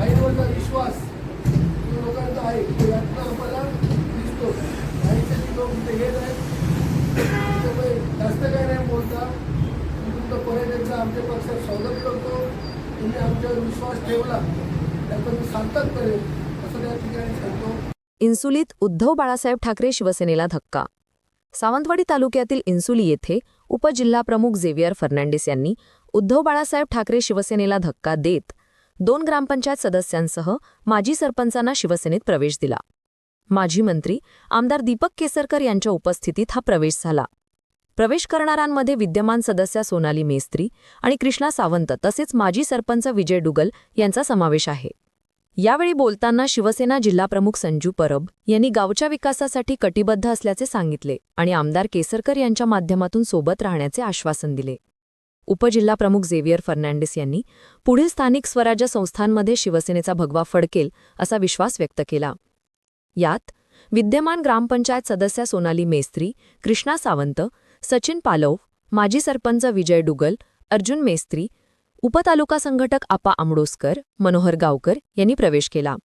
महिलांचा विश्वास लोकांचा आहे. तो यातनं आम्हाला दिसतो. काही काहीतरी लोक इथे येत आहेत त्याच्यामुळे जास्त काही नाही बोलता. मी तुमचं परत आमच्या पक्षात स्वागत करतो. तुम्ही आमच्यावर विश्वास ठेवला त्याचं मी सांगतात करेल असं त्या ठिकाणी सांगतो. इन्सुलीत उद्धव बाळासाहेब ठाकरे शिवसेनेला धक्का. सावंतवाडी तालुक्यातील इन्सुली येथे उपजिल्हाप्रमुख झेवियर फर्नांडिस यांनी उद्धव बाळासाहेब ठाकरे शिवसेनेला धक्का देत दोन ग्रामपंचायत सदस्यांसह माजी सरपंचांना शिवसेनेत प्रवेश दिला. माजी मंत्री आमदार दीपक केसरकर यांच्या उपस्थितीत हा प्रवेश झाला. प्रवेश करणाऱ्यांमध्ये विद्यमान सदस्या सोनाली मेस्त्री आणि कृष्णा सावंत तसेच माजी सरपंच विजय डुगल यांचा समावेश आहे. यावेळी बोलताना शिवसेना जिल्हाप्रमुख संजू परब यांनी गावच्या विकासासाठी कटिबद्ध असल्याचे सांगितले आणि आमदार केसरकर यांच्या माध्यमातून सोबत राहण्याचे आश्वासन दिले. उपजिल्हाप्रमुख झेवियर फर्नांडिस यांनी पुढील स्थानिक स्वराज्य संस्थांमध्ये शिवसेनेचा भगवा फडकेल असा विश्वास व्यक्त केला. यात विद्यमान ग्रामपंचायत सदस्या सोनाली मेस्त्री कृष्णा सावंत सचिन पालव माजी सरपंच विजय डुगल अर्जुन मेस्त्री उपतालुका संघटक आपा आमडोसकर मनोहर गावकर यांनी प्रवेश केला.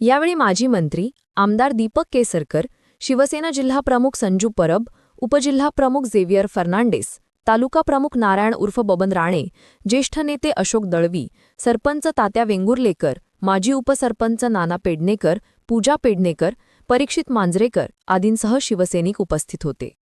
यावेळी माजी मंत्री आमदार दीपक केसरकर शिवसेना जिल्हाप्रमुख संजू परब उपजिल्हाप्रमुख झेवियर फर्नांडिस तालुका प्रमुख नारायण उर्फ बबन राणे ज्येष्ठ नेते अशोक दळवी सरपंच तात्या वेंगुर्लेकर माजी उपसरपंच नाना पेडणेकर पूजा पेडणेकर परीक्षित मांजरेकर आदींसह शिवसैनिक उपस्थित होते.